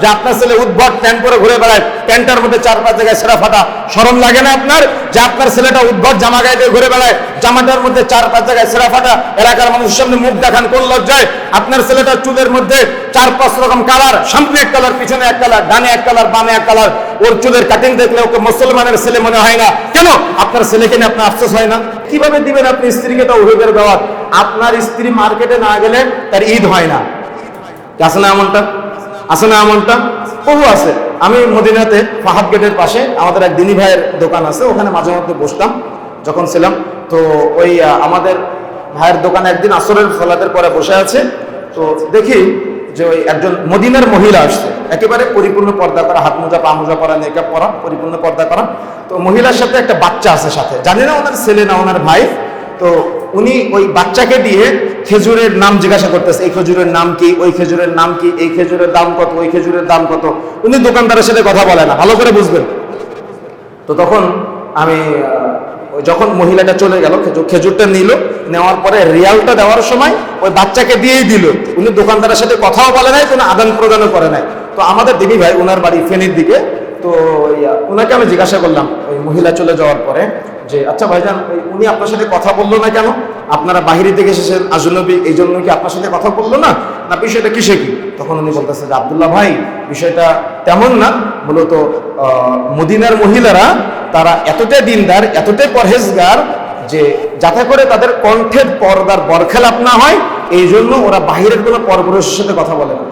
যে আপনার ছেলে উদ্ভট প্যান্ট পরে ঘুরে বেড়ায়, প্যান্টের মধ্যে চার পাঁচ জায়গায় সেরা ফাটা, সরম লাগে না আপনার? যে আপনার ছেলেটা উদ্ভট জামা গায়ে ঘুরে বেড়ায়, জামাটার মধ্যে চার পাঁচ জায়গায় সেরা ফাটা, এলাকার মানুষের সামনে মুখ দেখান কোন লজ্জায়? আপনার ছেলেটার চুলের মধ্যে চার পাঁচ রকম কালার সামনে এক কালার পিছনে এক কালার ডানে এক কালার বামে এক কালার ওর চুলের কাটিং দেখলে ওকে মুসলমানের ছেলে মনে হয় না। কেন? আপনার ছেলেকে নিয়ে আপনার আফসোস হয় না? কীভাবে দিবেন আপনি স্ত্রীকে তো অভিযোগের দেওয়ার আপনার স্ত্রী মার্কেটে না গেলে তার ঈদ হয় না। না এমনটা? আছে না এমনটা? বহু আছে। আমি মদিনাতে ফাহাদ গেটের পাশে আমাদের এক দিনী ভাইয়ের দোকান আছে, ওখানে মাঝে মধ্যে বসতাম যখন ছিলাম। তো ওই আমাদের ভাইয়ের দোকানে একদিন আসরের ফলাতের পরে বসে আছে। তো দেখি যে ওই একজন মদিনার মহিলা আসছে। একেবারে পরিপূর্ণ পর্দা করা, হাত মোজা, পা মোজা পরা মেকআপ পরা, পরিপূর্ণ পর্দা করা। তো মহিলার সাথে একটা বাচ্চা আছে সাথে। জানি না ওনার ছেলে না ওনার ভাই। তো উনি ওই বাচ্চাকে দিয়ে খেজুরের নাম জিজ্ঞাসা করতেছে, এই খেজুরের নাম কি? ওই খেজুরের নাম কি? এই খেজুরের দাম কত? ওই খেজুরের দাম কত? উনি দোকানদারের সাথে কথা বলে না, ভালো করে বুঝবেন। তো তখন আমি যখন মহিলাটা চলে গেল খেজুর খেজুরটা নিল, নেওয়ার পরে রিয়ালটা দেওয়ার সময় ওই বাচ্চাকে দিয়েই দিল। উনি দোকানদারের সাথে কথাও বলে নাই, কোনো আদান প্রদানও করে নাই। তো আমাদের দিদি ভাই ওনার বাড়ি ফেনীর দিকে, তো ওনাকে আমি জিজ্ঞাসা করলাম, ওই মহিলা চলে যাওয়ার পরে যে আচ্ছা ভাইজান উনি আপনার সাথে কথা বলল না কেন? আপনারা বাহিরে থেকে এসেছেন আজনবী, এই জন্য কি আপনার সাথে কথা বলল না? না, বিষয়টা কিসে কি? তখন উনি বলতেছে যে, আবদুল্লাহ ভাই, বিষয়টা তেমন না। মূলত মদিনার মহিলারা, তারা এতটাই দিনদার এতটাই পরহেজগার যে, যাতে করে তাদের কণ্ঠের পর্দার বরখেলাপ না হয়, এই জন্য ওরা বাহিরের কোনো পরপুরুষের সাথে কথা বলে না।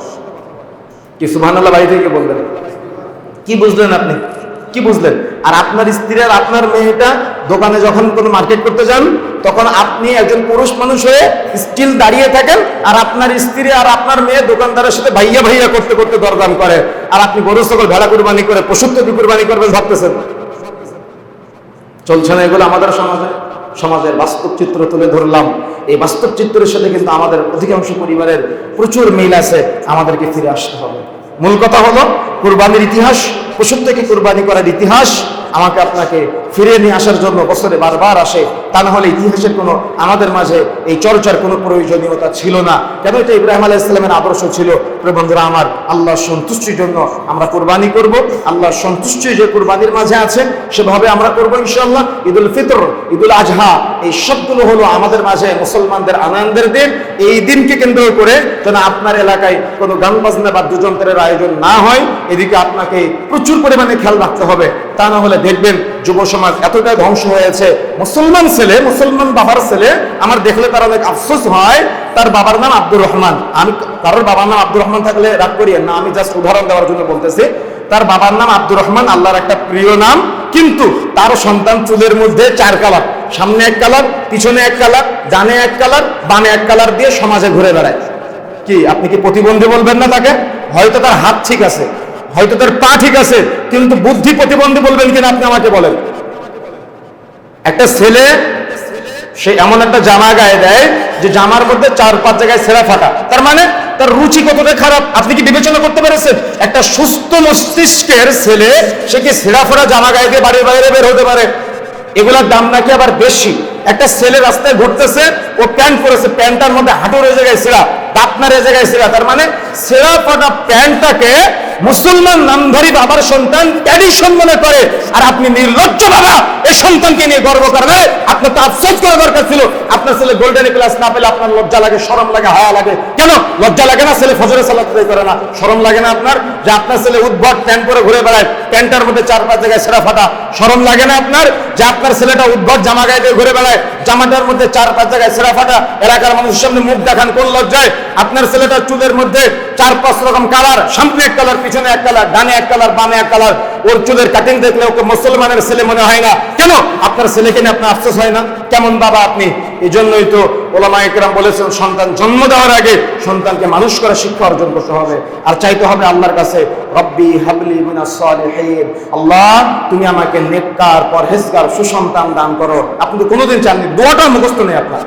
কি, সুবহানাল্লাহ, বাড়ি থেকে বলবেন কি বুঝলেন আপনি? কি বুঝলেন? আর আপনার স্ত্রী আর আপনার মেয়েটা দোকানে যখন কোনো মার্কেট করতে যান, তখন আপনি একজন পুরুষ মানুষ হয়ে স্টিল দাঁড়িয়ে থাকেন, আর আপনার স্ত্রী আর আপনার মেয়ে দোকানদারের সাথে ভাইয়া ভাইয়া করতে করতে দরদাম করে। আর আপনি গরু সকল ভেড়া কুরবানি করে পশুত্ব কুরবানি করবেন ভাবতেছেন। চলছে না এগুলো আমাদের সমাজে? সমাজের বাস্তব চিত্র তুলে ধরলাম। এই বাস্তব চিত্রের সাথে কিন্তু আমাদের অধিকাংশ পরিবারের প্রচুর মিল আছে। আমাদেরকে ফিরে আসতে হবে। মূল কথা হলো, কুরবানির ইতিহাস পশুর থেকে কুরবানি করার ইতিহাস, আমাকে আপনাকে ফিরে নিয়ে আসার জন্য বছরে বারবার আসে। তা না হলে ইতিহাসের কোনো, আমাদের মাঝে এই চর্চার কোনো প্রয়োজনীয়তা ছিল না। কেন এটা ইব্রাহিম আলাহ ইসলামের আদর্শ ছিল? বন্ধুরা, আমার আল্লাহর সন্তুষ্টির জন্য আমরা কোরবানি করব। আল্লাহর সন্তুষ্টি যে কোরবানির মাঝে আছে, সেভাবে আমরা করব ইনশাল্লাহ ঈদুল ফিতর, ঈদুল আজহা, এই সবগুলো হলো আমাদের মাঝে মুসলমানদের আনন্দের দিন। এই দিনকে কেন্দ্র করে যেন আপনার এলাকায় কোনো গান বাজনা বাদ্যযন্ত্রের আয়োজন না হয়। এদিকে আপনাকে প্রচুর পরিমাণে খেয়াল রাখতে হবে। তা না হলে দেখবেন যুব সমাজ এতটাই ধ্বংস হয়েছে। মুসলমান ছেলে, মুসলমান বাবার ছেলে, আমার দেখলে তার অনেক আফসোস হয়। তার বাবার নাম আব্দুর রহমান। আমি কারোর বাবার নাম আব্দুর রহমান থাকলে রাগ করিয়েন না, আমি জাস্ট উদাহরণ দেওয়ার জন্য বলতেছি। তার বাবার নাম আব্দুর রহমান, আল্লাহর একটা প্রিয় নাম, কিন্তু তার সন্তান চুলের মধ্যে চার কালার। সামনে এক কালার, পিছনে এক কালার, ডানে এক কালার, বামে এক কালার দিয়ে সমাজে ঘুরে বেড়ায়। কি, আপনি কি প্রতিবন্ধী বলবেন না তাকে? হয়তো তার হাত ঠিক আছে, হয়তো তার পা ঠিক আছে, কিন্তু বুদ্ধি প্রতিবন্ধী বলবেন কিনা আপনি আমাকে বলেন। একটা ছেলে, সে এমন একটা জামা গায়ে দেয় যে জামার মধ্যে চার পাঁচ জায়গায় সেরা ফাটা। তার মানে তার রুচি কতটা খারাপ? আপনি কি বিবেচনা করতে পেরেছেন? একটা সুস্থ মস্তিষ্কের ছেলে, সে কি সেরা ফোড়া জামা গায়ে দিয়ে বাড়ির বাইরে বের হতে পারে? এগুলার দাম নাকি আবার বেশি। একটা ছেলে রাস্তায় ঘুরতেছে, ও প্যান্ট পরেছে, প্যান্টটার মধ্যে হাঁটুর জায়গায় আপনার এ জায়গায় ছেঁড়া তার মানে সেরা ফাটা প্যান্টটাকে মুসলমান নামধারী বাবার সন্তান ট্র্যাডিশন মনে করে, আর আপনি নির্লজ্জ বাবা, এই সন্তানকে নিয়ে গর্ব করেন আপনার তো আফসোস করা দরকার ছিল। আপনার ছেলে গোল্ডেন ক্লাস না পেলে আপনার লজ্জা লাগে সরম লাগে, হায়া লাগে। কেন? লজ্জা লাগে না ছেলে ফজরে সালাত করে না? সরম লাগে না আপনার? যে আপনার ছেলে উদ্ভট প্যান্ট পরে ঘুরে বেড়ায় ট্যান্টার মধ্যে চার পাঁচ জায়গায় সেরা ফাটা। শরম লাগে না আপনার? যে আপনার ছেলেটা উদ্ভট জামা গায়ে ঘুরে বেড়ায়, জামাটার মধ্যে চার পাঁচ জায়গায় সেরা ফাটা, এলাকার মানুষের সামনে মুখ দেখান কোন লজ্জায়? আপনার ছেলেটা চুলের মধ্যে চার পাঁচ রকম কালার, সামনে এক কালার, পিছনে এক কালার, ডানে এক কালার, বামে এক কালার। ওর চুলের কাটিং দেখলে ওকে মুসলমানের ছেলে মনে হয় না। কেন? আপনার ছেলেকে নিয়ে আপনার আফসোস হয় না? কেমন বাবা আপনি? এই জন্যই তো ওলামা একরাম বলেছেন, সন্তান জন্ম দেওয়ার আগে সন্তানকে মানুষ করে শিক্ষা অর্জন করতে হবে। আর চাইতে হবে আল্লাহর কাছে, রব্বি হাবলি মিনাস সালিহিন। আল্লাহ, তুমি আমাকে নেককার, পরহেজগার, সুসন্তান দান করো। আপনি তো কোনোদিন চাননি, দোয়াটা মুখস্থ নেই আপনার।